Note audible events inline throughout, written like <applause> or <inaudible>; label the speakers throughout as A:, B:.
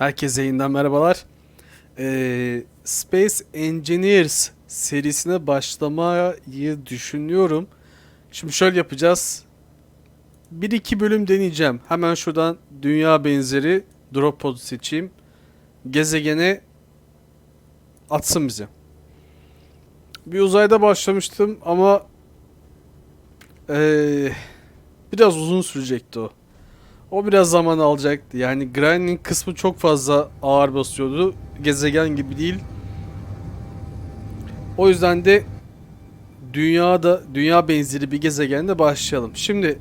A: Herkese yeniden merhabalar. Ee, Space Engineers serisine başlamayı düşünüyorum. Şimdi şöyle yapacağız. Bir iki bölüm deneyeceğim. Hemen şuradan dünya benzeri drop pod seçeyim. Gezegene atsın bizi. Bir uzayda başlamıştım ama ee, biraz uzun sürecekti o. O biraz zaman alacaktı. Yani grinding kısmı çok fazla ağır basıyordu. Gezegen gibi değil. O yüzden de dünyada dünya benzeri bir gezegende başlayalım. Şimdi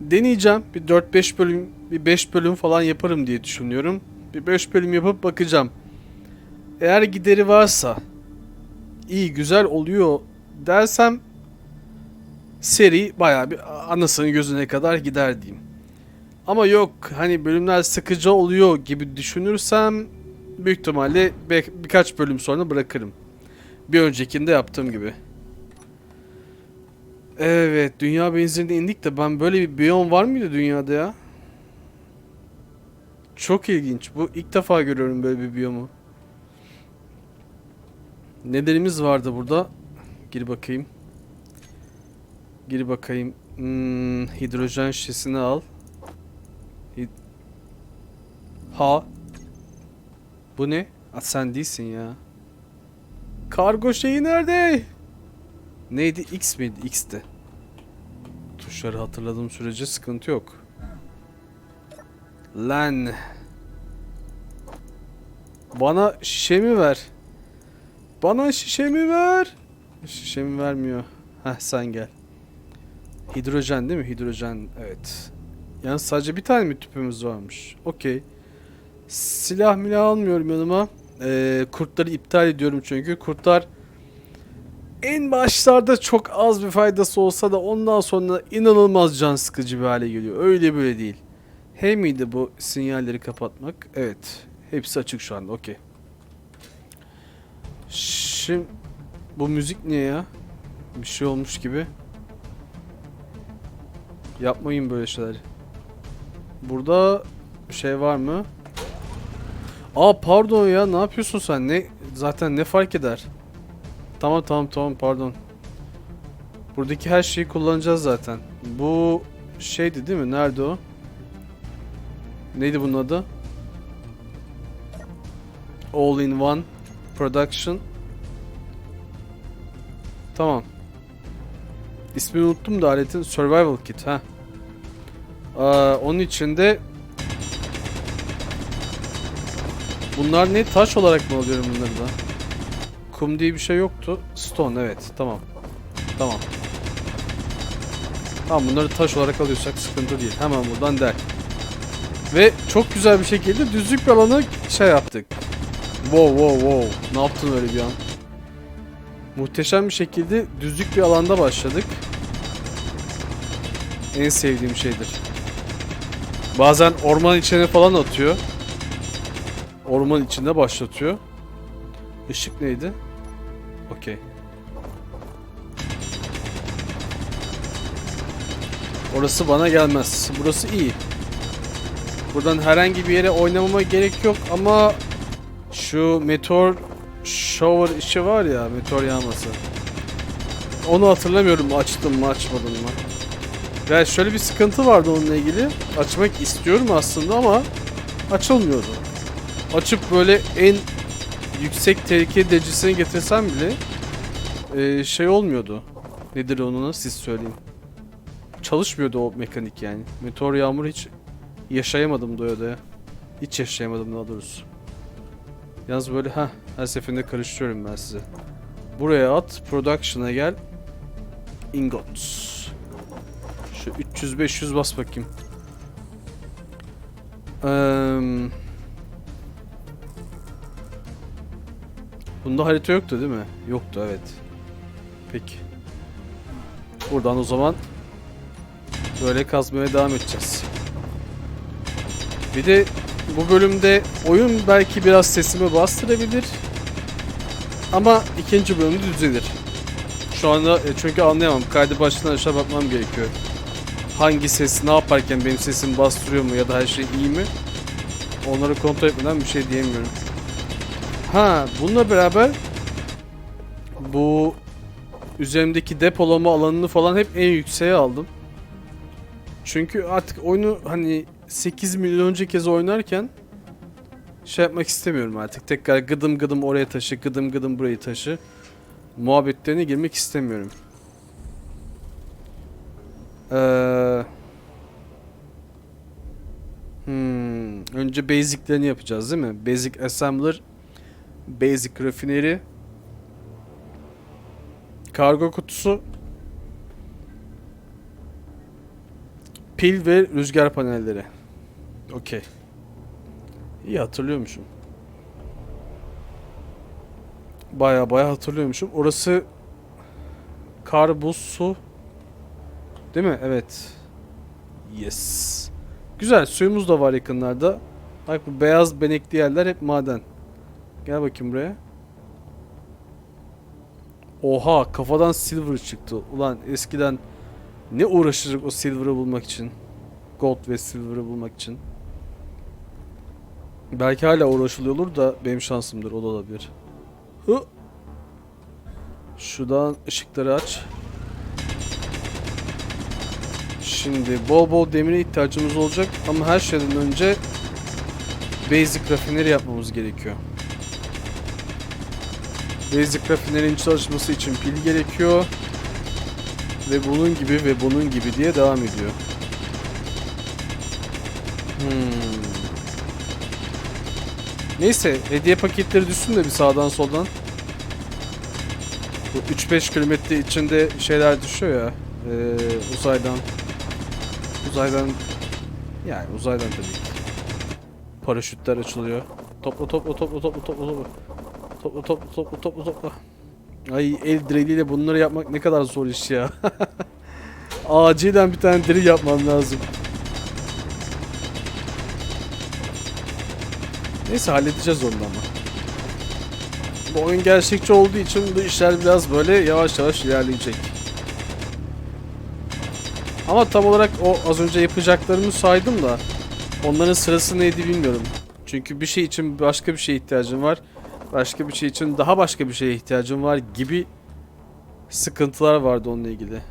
A: deneyeceğim. Bir 4-5 bölüm, bir 5 bölüm falan yaparım diye düşünüyorum. Bir 5 bölüm yapıp bakacağım. Eğer gideri varsa iyi güzel oluyor dersem seri bayağı bir anasının gözüne kadar gider diyeyim. Ama yok hani bölümler sıkıcı oluyor gibi düşünürsem büyük ihtimalle be- birkaç bölüm sonra bırakırım. Bir öncekinde yaptığım gibi. Evet dünya benzerine indik de ben böyle bir biyom var mıydı dünyada ya? Çok ilginç. Bu ilk defa görüyorum böyle bir biyomu. Nelerimiz vardı burada? Gir bakayım. Gir bakayım. Hmm, hidrojen şişesini al. Ha. Bu ne? Aa, sen değilsin ya. Kargo şeyi nerede? Neydi? X miydi? X'ti. Tuşları hatırladığım sürece sıkıntı yok. Lan. Bana şişemi ver. Bana şişemi ver. Şişemi vermiyor. Heh sen gel. Hidrojen değil mi? Hidrojen. Evet. Yani sadece bir tane mi tüpümüz varmış? Okey. Silah milah almıyorum yanıma. Ee, kurtları iptal ediyorum çünkü. Kurtlar en başlarda çok az bir faydası olsa da ondan sonra inanılmaz can sıkıcı bir hale geliyor. Öyle böyle değil. Hey miydi bu sinyalleri kapatmak? Evet. Hepsi açık şu anda. Okey. Şimdi bu müzik ne ya? Bir şey olmuş gibi. Yapmayın böyle şeyler. Burada bir şey var mı? Aa pardon ya ne yapıyorsun sen? Ne zaten ne fark eder? Tamam tamam tamam pardon. Buradaki her şeyi kullanacağız zaten. Bu şeydi değil mi? Nerede o? Neydi bunun adı? All in one production. Tamam. İsmini unuttum da aletin survival kit ha. Aa, onun içinde Bunlar ne? Taş olarak mı alıyorum bunları da? Kum diye bir şey yoktu. Stone evet. Tamam. Tamam. Tamam bunları taş olarak alıyorsak sıkıntı değil. Hemen buradan der. Ve çok güzel bir şekilde düzlük bir alanı şey yaptık. Wow wow wow. Ne yaptın öyle bir an? Muhteşem bir şekilde düzlük bir alanda başladık. En sevdiğim şeydir. Bazen orman içine falan atıyor. Orman içinde başlatıyor. Işık neydi? Okey. Orası bana gelmez. Burası iyi. Buradan herhangi bir yere oynamama gerek yok ama şu meteor shower işi var ya meteor yağması. Onu hatırlamıyorum açtım mı açmadım mı. Ya şöyle bir sıkıntı vardı onunla ilgili. Açmak istiyorum aslında ama açılmıyordu açıp böyle en yüksek tehlike derecisine getirsem bile e, şey olmuyordu. Nedir onu siz söyleyin. Çalışmıyordu o mekanik yani. Meteor yağmur hiç yaşayamadım Doya'da Hiç yaşayamadım daha doğrusu. Yalnız böyle ha her seferinde karıştırıyorum ben size. Buraya at, production'a gel. Ingot. Şu 300-500 bas bakayım. Eee... Bunda harita yoktu değil mi? Yoktu evet. Peki. Buradan o zaman böyle kazmaya devam edeceğiz. Bir de bu bölümde oyun belki biraz sesimi bastırabilir. Ama ikinci bölümde düzelir. Şu anda e, çünkü anlayamam. Kaydı baştan aşağı bakmam gerekiyor. Hangi ses ne yaparken benim sesim bastırıyor mu ya da her şey iyi mi? onları kontrol etmeden bir şey diyemiyorum. Ha bununla beraber bu üzerimdeki depolama alanını falan hep en yükseğe aldım. Çünkü artık oyunu hani 8 milyonca kez oynarken şey yapmak istemiyorum artık. Tekrar gıdım gıdım oraya taşı, gıdım gıdım burayı taşı. Muhabbetlerine girmek istemiyorum. Ee, hmm, önce basic'lerini yapacağız değil mi? Basic assembler, basic refinery, kargo kutusu, pil ve rüzgar panelleri. Okey. İyi hatırlıyormuşum. Baya baya hatırlıyormuşum. Orası kar, buz, su. Değil mi? Evet. Yes. Güzel. Suyumuz da var yakınlarda. Bak bu beyaz benekli yerler hep maden. Gel bakayım buraya. Oha kafadan silver çıktı. Ulan eskiden ne uğraşırdık o silver'ı bulmak için. Gold ve silver'ı bulmak için. Belki hala uğraşılıyordur da benim şansımdır o da olabilir. Hı. Şuradan ışıkları aç. Şimdi bol bol demire ihtiyacımız olacak ama her şeyden önce basic rafineri yapmamız gerekiyor. Basic rafinerinin çalışması için pil gerekiyor. Ve bunun gibi ve bunun gibi diye devam ediyor. Hmm. Neyse hediye paketleri düşsün de bir sağdan soldan. Bu 3-5 kilometre içinde şeyler düşüyor ya. Ee, uzaydan. Uzaydan. Yani uzaydan tabii. Paraşütler açılıyor. Topla topla topla topla topla topla. Topla topla topla topla topla. Ay el direğiyle bunları yapmak ne kadar zor iş ya. <laughs> Acilen bir tane diri yapmam lazım. Neyse halledeceğiz onu ama. Bu oyun gerçekçi olduğu için bu işler biraz böyle yavaş yavaş ilerleyecek. Ama tam olarak o az önce yapacaklarımı saydım da onların sırası neydi bilmiyorum. Çünkü bir şey için başka bir şeye ihtiyacım var. Başka bir şey için daha başka bir şeye ihtiyacım var gibi sıkıntılar vardı onunla ilgili.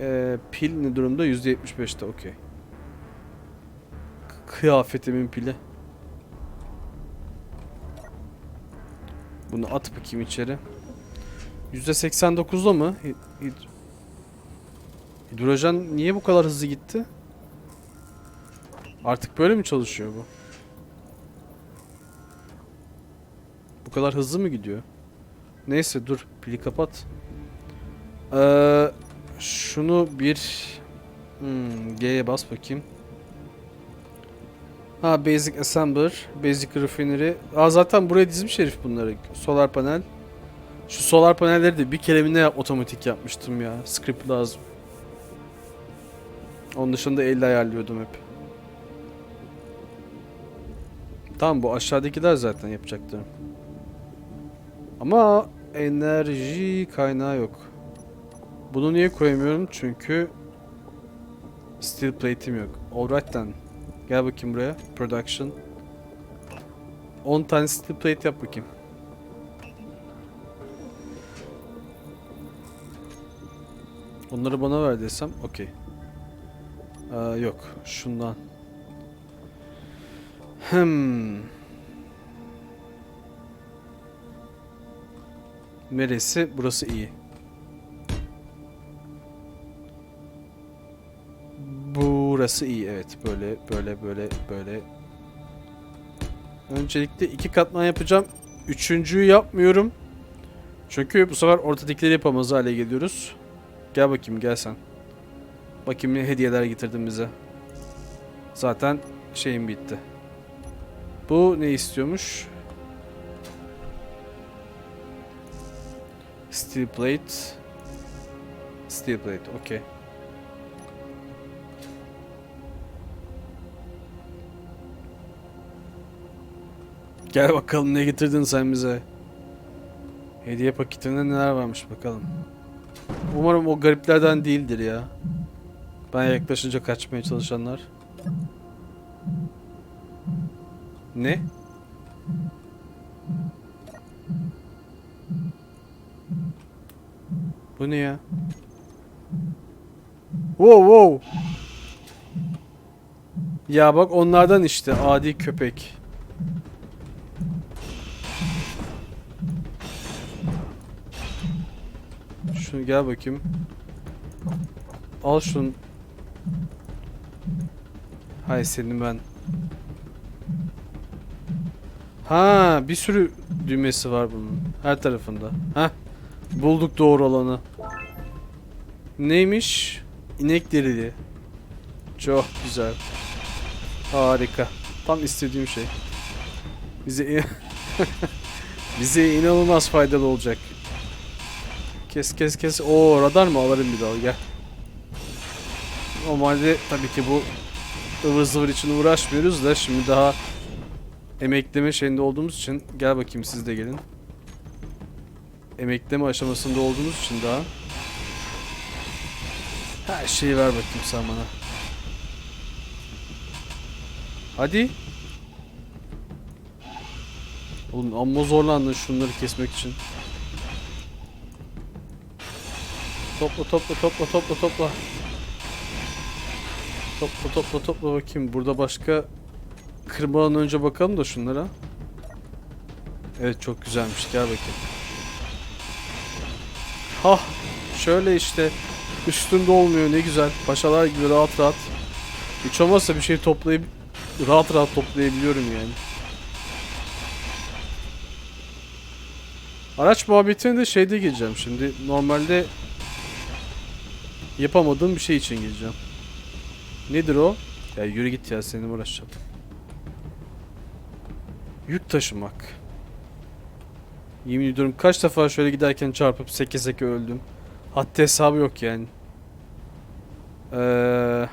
A: Ee, pil ne durumda? %75'te okey. Kıyafetimin pili. Bunu at bakayım içeri. %89'da mı? Hid- hid- Hidrojen niye bu kadar hızlı gitti? Artık böyle mi çalışıyor bu? Bu kadar hızlı mı gidiyor? Neyse dur pili kapat. Ee, şunu bir hmm, G'ye bas bakayım. Ha Basic Assembler, Basic Refinery. Aa zaten buraya dizmiş herif bunları. Solar panel. Şu solar panelleri de bir kere ne otomatik yapmıştım ya. Script lazım. Onun dışında elle ayarlıyordum hep. Tamam bu aşağıdakiler zaten yapacaklarım. Ama enerji kaynağı yok. Bunu niye koyamıyorum? Çünkü steel plate'im yok. Alright then. Gel bakayım buraya. Production. 10 tane steel plate yap bakayım. Onları bana ver desem okey. Ee, yok. Şundan. Hmm. Neresi? Burası iyi. Burası iyi evet. Böyle böyle böyle böyle. Öncelikle iki katman yapacağım. Üçüncüyü yapmıyorum. Çünkü bu sefer ortadakileri yapamaz hale geliyoruz. Gel bakayım gel sen. Bakayım ne hediyeler getirdin bize. Zaten şeyim bitti. Bu ne istiyormuş? Steel plate. Steel plate, okey. Gel bakalım ne getirdin sen bize. Hediye paketinde neler varmış bakalım. Umarım o gariplerden değildir ya. Ben yaklaşınca kaçmaya çalışanlar. Ne? Bu ne ya? Wow wow. Ya bak onlardan işte adi köpek. Şunu gel bakayım. Al şunu. Hay senin ben. Ha, bir sürü düğmesi var bunun. Her tarafında. Ha, bulduk doğru olanı. Neymiş? İnek derili. Çok güzel. Harika. Tam istediğim şey. Bize <laughs> bize inanılmaz faydalı olacak. Kes kes kes. Oo radar mı alırım bir daha gel. Normalde tabii ki bu ıvır zıvır için uğraşmıyoruz da şimdi daha emekleme şeyinde olduğumuz için gel bakayım siz de gelin. Emekleme aşamasında olduğumuz için daha her şeyi ver bakayım sen bana. Hadi. Oğlum amma zorlandın şunları kesmek için. Topla topla topla topla topla. Topla topla topla bakayım. Burada başka kırmadan önce bakalım da şunlara. Evet çok güzelmiş. Gel bakayım. Hah. Şöyle işte. Üstünde olmuyor ne güzel. Paşalar gibi rahat rahat. Hiç olmazsa bir şey toplayıp rahat rahat toplayabiliyorum yani. Araç muhabbetine de şeyde gireceğim şimdi. Normalde yapamadığım bir şey için gireceğim. Nedir o? Ya yürü git ya seninle uğraşacağım. Yük taşımak. Yemin ediyorum kaç defa şöyle giderken çarpıp seke seke öldüm. Hatta hesabı yok yani. Ee,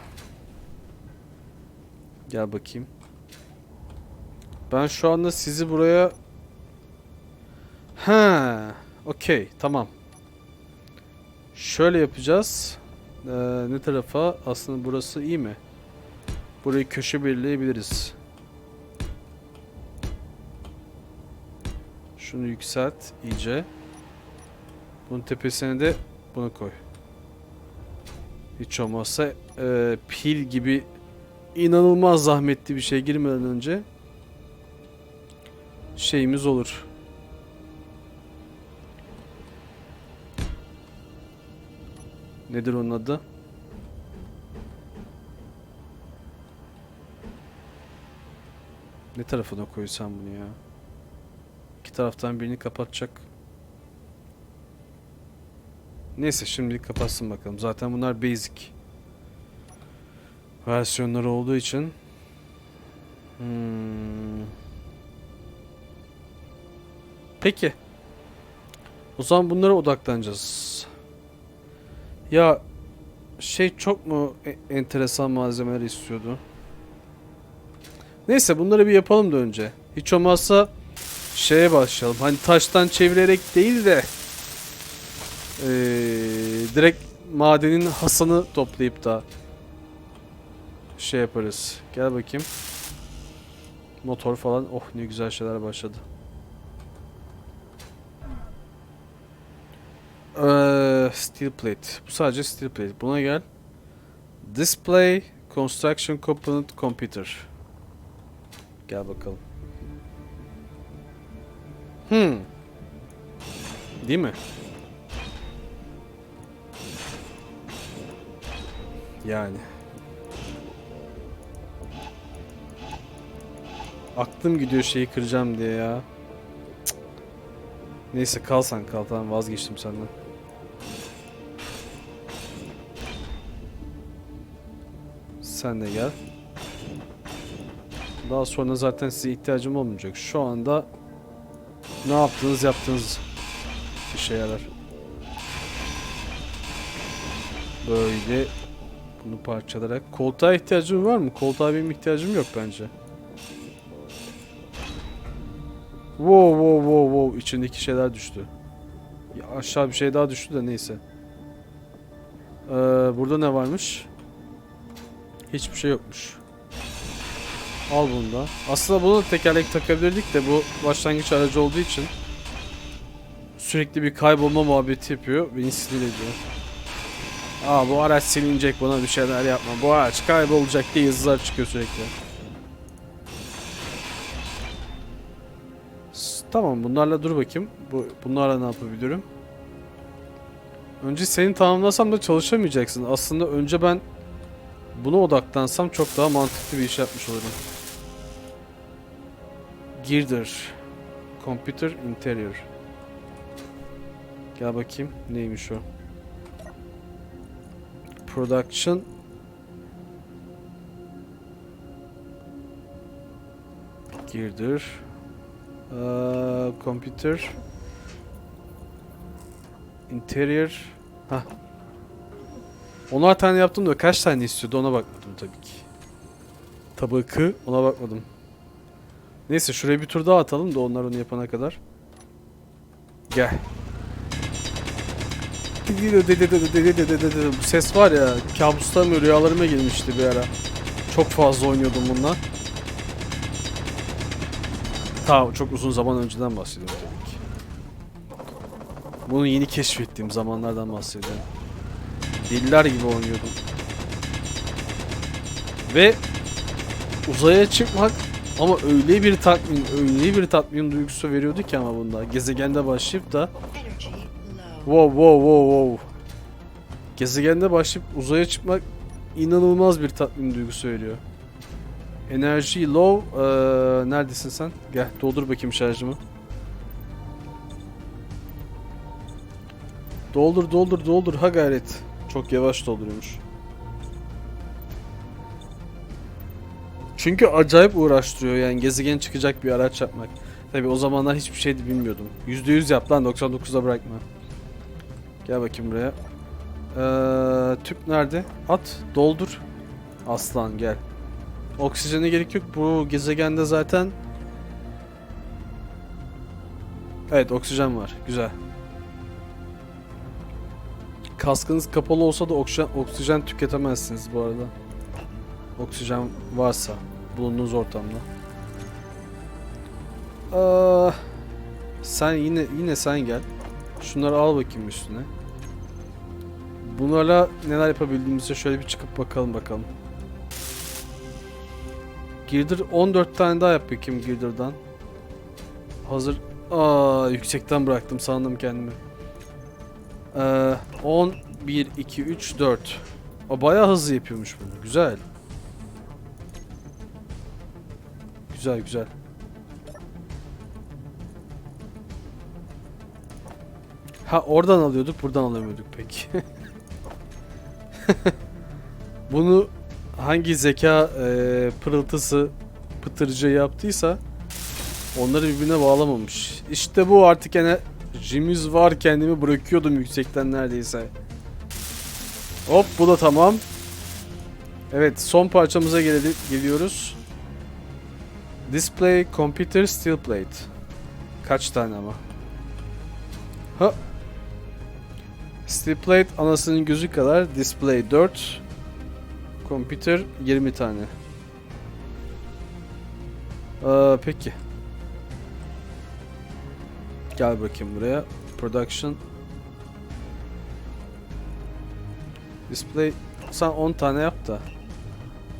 A: gel bakayım. Ben şu anda sizi buraya... Ha, okey, tamam. Şöyle yapacağız. Ee, ne tarafa? Aslında burası iyi mi? Burayı köşe belirleyebiliriz. Şunu yükselt iyice. Bunun tepesine de bunu koy. Hiç olmazsa e, pil gibi inanılmaz zahmetli bir şey girmeden önce şeyimiz olur. Nedir onun adı? Ne tarafına koysam bunu ya? İki taraftan birini kapatacak. Neyse şimdilik kapatsın bakalım. Zaten bunlar basic versiyonları olduğu için. Hmm. Peki. O zaman bunlara odaklanacağız. Ya şey çok mu e- enteresan malzemeler istiyordu? Neyse bunları bir yapalım da önce. Hiç olmazsa şeye başlayalım. Hani taştan çevirerek değil de ee, direkt madenin hasını toplayıp da şey yaparız. Gel bakayım. Motor falan. Oh ne güzel şeyler başladı. Ee, steel plate. Bu sadece steel plate. Buna gel. Display Construction Component Computer. Gel bakalım. Hmm. Değil mi? Yani. Aklım gidiyor şeyi kıracağım diye ya. Neyse kal sen kal tamam vazgeçtim senden. Sen de gel. Daha sonra zaten size ihtiyacım olmayacak. Şu anda ne yaptınız yaptınız işe yarar. Böyle bunu parçalarak. Koltuğa ihtiyacım var mı? Koltuğa benim ihtiyacım yok bence. Wow wow wow wow içindeki şeyler düştü. Ya aşağı bir şey daha düştü de neyse. Ee, burada ne varmış? Hiçbir şey yokmuş. Al bunu da. Aslında bunu da tekerlek takabilirdik de bu başlangıç aracı olduğu için sürekli bir kaybolma muhabbeti yapıyor. Beni sinir ediyor. Aa bu araç silinecek buna bir şeyler yapma. Bu araç kaybolacak diye yazılar çıkıyor sürekli. Tamam bunlarla dur bakayım. Bu bunlarla ne yapabilirim? Önce seni tamamlasam da çalışamayacaksın. Aslında önce ben buna odaklansam çok daha mantıklı bir iş yapmış olurum. Girder. Computer Interior. Gel bakayım neymiş o. Production Girder. Ee, computer Interior. Hah. Onar tane yaptım da kaç tane istiyordu ona bakmadım tabii ki. Tabakı ona bakmadım. Neyse şuraya bir tur daha atalım da onlar onu yapana kadar. Gel. Bu ses var ya kabuslar mı rüyalarıma girmişti bir ara. Çok fazla oynuyordum bununla. Ta çok uzun zaman önceden bahsediyorum tabii ki. Bunu yeni keşfettiğim zamanlardan bahsediyorum. Deliler gibi oynuyordum. Ve uzaya çıkmak ama öyle bir tatmin, öyle bir tatmin duygusu veriyordu ki ama bunda. Gezegende başlayıp da. Wow wow wow wow. Gezegende başlayıp uzaya çıkmak inanılmaz bir tatmin duygusu veriyor. Enerji low. Eee, neredesin sen? Gel doldur bakayım şarjımı. Doldur doldur doldur ha gayret. Çok yavaş dolduruyormuş. Çünkü acayip uğraştırıyor yani gezegen çıkacak bir araç yapmak. Tabi o zamanlar hiçbir şey de bilmiyordum. %100 yap lan 99'da bırakma. Gel bakayım buraya. Ee, tüp nerede? At doldur. Aslan gel. Oksijene gerek yok. Bu gezegende zaten Evet oksijen var. Güzel. Kaskınız kapalı olsa da oksijen, oksijen tüketemezsiniz bu arada. Oksijen varsa bulunduğunuz ortamda. Aa, sen yine yine sen gel. Şunları al bakayım üstüne. Bunlarla neler yapabildiğimize şöyle bir çıkıp bakalım bakalım. Girdir 14 tane daha yap bakayım Girdir'dan. Hazır. Aa yüksekten bıraktım sandım kendimi. Ee, 10 1 2 3 4. O bayağı hızlı yapıyormuş bunu. Güzel. Güzel güzel. Ha oradan alıyorduk, buradan alamıyorduk peki. <laughs> <laughs> Bunu hangi zeka e, pırıltısı pıtırcı yaptıysa onları birbirine bağlamamış. İşte bu artık enerjimiz var kendimi bırakıyordum yüksekten neredeyse. Hop bu da tamam. Evet son parçamıza gel geliyoruz. Display Computer Steel Plate. Kaç tane ama? Ha. Steel anasının gözü kadar. Display 4. Computer 20 tane. Aa, peki. Gel bakayım buraya. Production. Display. Sen 10 tane yap da.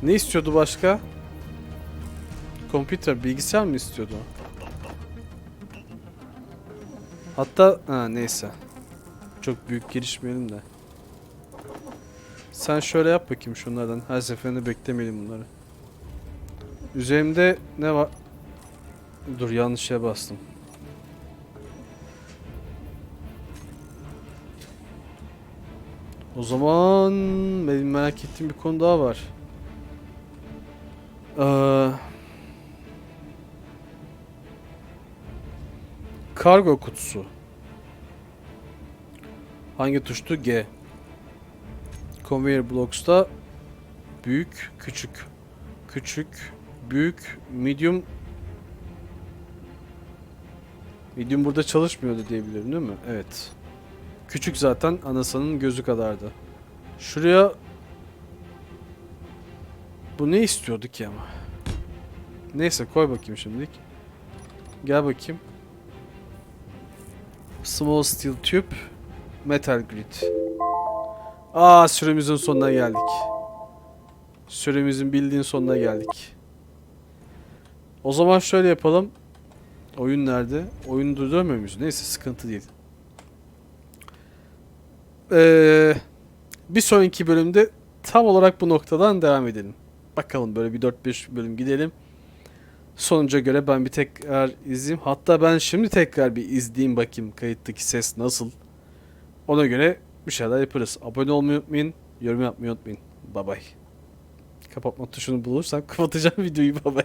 A: Ne istiyordu başka? Computer, bilgisayar mı istiyordu? Hatta ha, neyse. Çok büyük girişmeyelim de. Sen şöyle yap bakayım şunlardan. Her seferinde beklemeyelim bunları. Üzerimde ne var? Dur yanlış şeye bastım. O zaman benim merak ettiğim bir konu daha var. Ee, kargo kutusu. Hangi tuştu? G. Conveyor Blocks'ta büyük, küçük, küçük, büyük, medium Medium burada çalışmıyordu diyebilirim değil mi? Evet. Küçük zaten anasının gözü kadardı. Şuraya bu ne istiyordu ki ama? Neyse koy bakayım şimdilik. Gel bakayım. Small steel tube. Metal grid. Aa süremizin sonuna geldik. Süremizin bildiğin sonuna geldik. O zaman şöyle yapalım. Oyun nerede? Oyunu durduramıyor muyuz? Neyse sıkıntı değil. Ee, bir sonraki bölümde tam olarak bu noktadan devam edelim. Bakalım böyle bir 4-5 bölüm gidelim. Sonuca göre ben bir tekrar izleyeyim. Hatta ben şimdi tekrar bir izleyeyim bakayım kayıttaki ses nasıl. Ona göre bir şeyler yaparız. Abone olmayı unutmayın. Yorum yapmayı unutmayın. Bye bye. Kapatma tuşunu bulursam kapatacağım <laughs> videoyu. Bye bye.